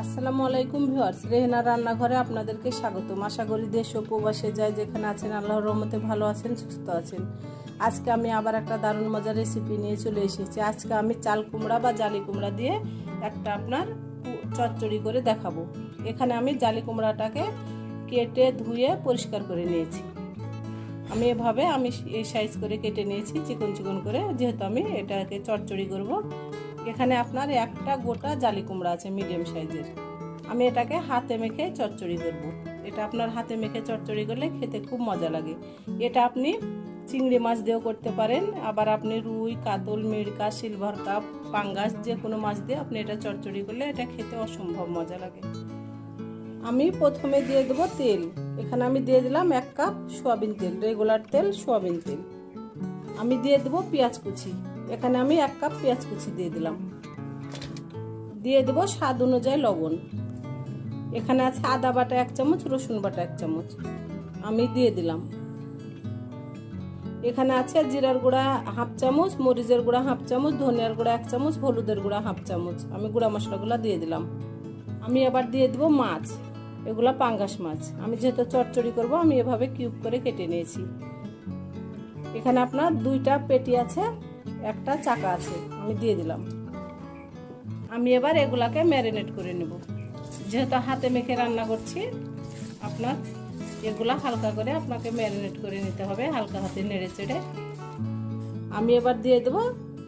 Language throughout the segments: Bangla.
আসসালামু আলাইকুম ভিউয়ার্স, রেহেনা রান্নাঘরে আপনাদেরকে স্বাগতম। আশা করি দেশ ও প্রবাসে যায় যেখানে আছেন, আল্লাহর রহমতে ভালো আছেন, সুস্থ আছেন। আজকে আমি আবার একটা দারুণ মজার রেসিপি নিয়ে চলে এসেছি। আজকে আমি চাল কুমড়া বা জালি কুমড়া দিয়ে একটা আপনার চচ্চড়ি করে দেখাবো। এখানে আমি জালি কুমড়াটাকে কেটে ধুয়ে পরিষ্কার করে নিয়েছি। আমি এভাবে আমি এই সাইজ করে কেটে নিয়েছি চিকন চিকন করে। যেহেতু আমি এটাকে চচ্চড়ি করব এখানে আপনার একটা গোটা জালি কুমড়া আছে মিডিয়াম সাইজের আমি এটাকে হাতে মেখে চচ্চড়ি করব। এটা আপনার হাতে মেখে চচ্চড়ি করলে খেতে খুব মজা লাগে। এটা আপনি চিংড়ি মাছ দিয়েও করতে পারেন। আবার আপনি রুই, কাতল, মিরকা, সিলভার কাপ, পাঙ্গাস যে কোনো মাছ দিয়ে আপনি এটা চচ্চড়ি করলে এটা খেতে অসম্ভব মজা লাগে। আমি প্রথমে দিয়ে দেবো তেল। এখানে আমি দিয়ে দিলাম এক কাপ সোয়াবিন তেল, রেগুলার তেল, সোয়াবিন তেল। আমি দিয়ে দেবো পেঁয়াজ কুচি। এখানে আমি এক কাপ পেঁয়াজ কুচি দিয়ে দিলাম। দিয়ে দেবো স্বাদ অনুযায়ী লবণ। এখানে আছে আদা বাটা এক চামচ, রসুন বাটা এক চামচ। আমি দিয়ে দিলাম। এখানে আছে জিরার গুঁড়া হাফ চামচ, মরিচের গুঁড়া হাফ চামচ, ধনিয়ার গুঁড়া এক চামচ, হলুদের গুঁড়া হাফ চামচ। আমি গুঁড়া মশলাগুলো দিয়ে দিলাম। আমি এবার দিয়ে দেবো মাছ। এগুলা পাঙ্গাস মাছ। আমি যেহেতু চচ্চড়ি করব, আমি এভাবে কিউব করে কেটে নিয়েছি। এখানে আপনার দুইটা পেটি আছে। একটা চাকা আছে, আমি দিয়ে দিলাম। আমি এবার এগুলাকে ম্যারিনেট করে নেব। যেহেতু হাতে মেখে রান্না করছি, আপনার এগুলা হালকা করে আপনাকে ম্যারিনেট করে নিতে হবে, হালকা হাতে নেড়ে চেড়ে। আমি এবার দিয়ে দেবো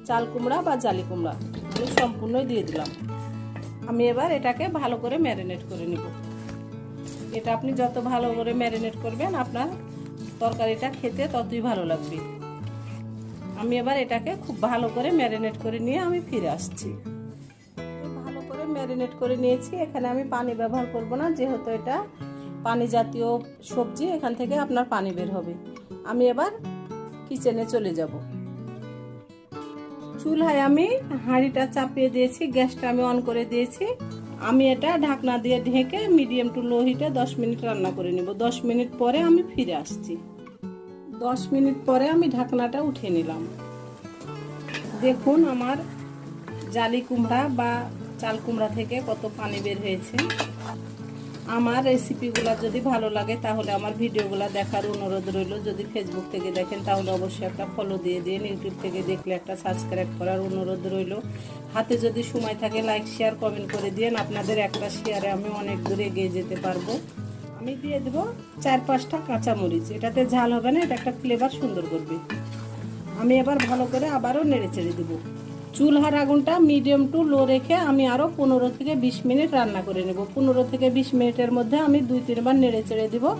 চাল কুমড়া বা জালি কুমড়া। আমি সম্পূর্ণই দিয়ে দিলাম। আমি এবার এটাকে ভালো করে ম্যারিনেট করে নেব। এটা আপনি যত ভালো করে ম্যারিনেট করবেন, আপনার তরকারিটা খেতে ততই ভালো লাগবে। আমি এবার এটাকে খুব ভালো করে ম্যারিনেট করে নিয়ে আমি ফিরে আসছি। ভালো করে ম্যারিনেট করে নিয়েছি। এখানে আমি পানি ব্যবহার করব না, যেহেতু এটা পানি জাতীয় সবজি, এখান থেকে আপনার পানি বের হবে। আমি এবার কিচেনে চলে যাব। চুলহায় আমি হাঁড়িটা চাপিয়ে দিয়েছি, গ্যাসটা আমি অন করে দিয়েছি। আমি এটা ঢাকনা দিয়ে ঢেকে মিডিয়াম টু লো হিটে দশ মিনিট রান্না করে নেব। দশ মিনিট পরে আমি ফিরে আসছি। দশ মিনিট পরে আমি ঢাকনাটা উঠে নিলাম। দেখুন আমার জালি কুমড়া বা চাল কুমড়া থেকে কত পানি বের হয়েছে। আমার রেসিপিগুলো যদি ভালো লাগে তাহলে আমার ভিডিওগুলো দেখার অনুরোধ রইল। যদি ফেসবুক থেকে দেখেন তাহলে অবশ্যই একটা ফলো দিয়ে দিন। ইউটিউব থেকে দেখলে একটা সাবস্ক্রাইব করার অনুরোধ রইল। হাতে যদি সময় থাকে লাইক শেয়ার কমেন্ট করে দিন আপনাদের একটা শেয়ারে আমি অনেক দূরে এগিয়ে যেতে পারব। আমি দিয়ে দেবো চার পাঁচটা কাঁচামরিচ। এটাতে ঝাল হবে না, এটা একটা ফ্লেভার সুন্দর করবে। আমি এবার ভালো করে আবারও নেড়ে চেড়ে দেবো। চুলহার আগুনটা মিডিয়াম টু লো রেখে আমি আরও পনেরো থেকে বিশ মিনিট রান্না করে নেব। পনেরো থেকে বিশ মিনিটের মধ্যে আমি দুই তিনবার নেড়ে চেড়ে দেবো।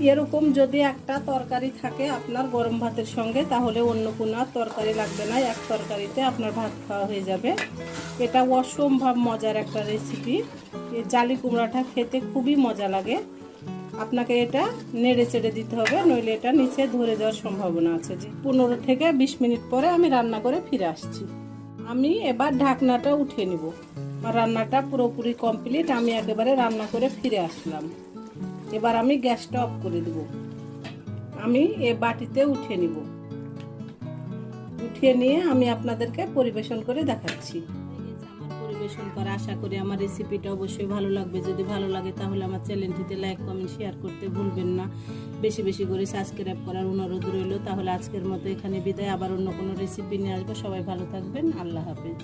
এরকম যদি একটা তরকারি থাকে আপনার গরম ভাতের সঙ্গে, তাহলে অন্য কোনো আর তরকারি লাগবে না। এক তরকারিতে আপনার ভাত খাওয়া হয়ে যাবে। এটা অসম্ভব মজার একটা রেসিপি জালি কুমড়াটা খেতে খুবই মজা লাগে। আপনাকে এটা নেড়ে চেড়ে দিতে হবে, নইলে এটা নিচে ধরে যাওয়ার সম্ভাবনা আছে। যে পনেরো থেকে বিশ মিনিট পরে আমি রান্না করে ফিরে আসছি। আমি এবার ঢাকনাটা উঠিয়ে নিব। রান্নাটা পুরোপুরি কমপ্লিট আমি একেবারে রান্না করে ফিরে আসলাম। এবার আমি গ্যাসটা অফ করে দেব। আমি এ বাটিতে উঠিয়ে নিব। উঠিয়ে নিয়ে আমি আপনাদেরকে পরিবেশন করে দেখাচ্ছি। পরিবেশন করা, আশা করি আমার রেসিপিটা অবশ্যই ভালো লাগবে। যদি ভালো লাগে তাহলে আমার চ্যানেলটিতে লাইক কমেন্ট শেয়ার করতে ভুলবেন না। বেশি বেশি করে সাবস্ক্রাইব করার অনুরোধ রইল। তাহলে আজকের মতো এখানে বিদায়। আবার অন্য কোনো রেসিপি নিয়ে আসব। সবাই ভালো থাকবেন। আল্লাহ হাফেজ।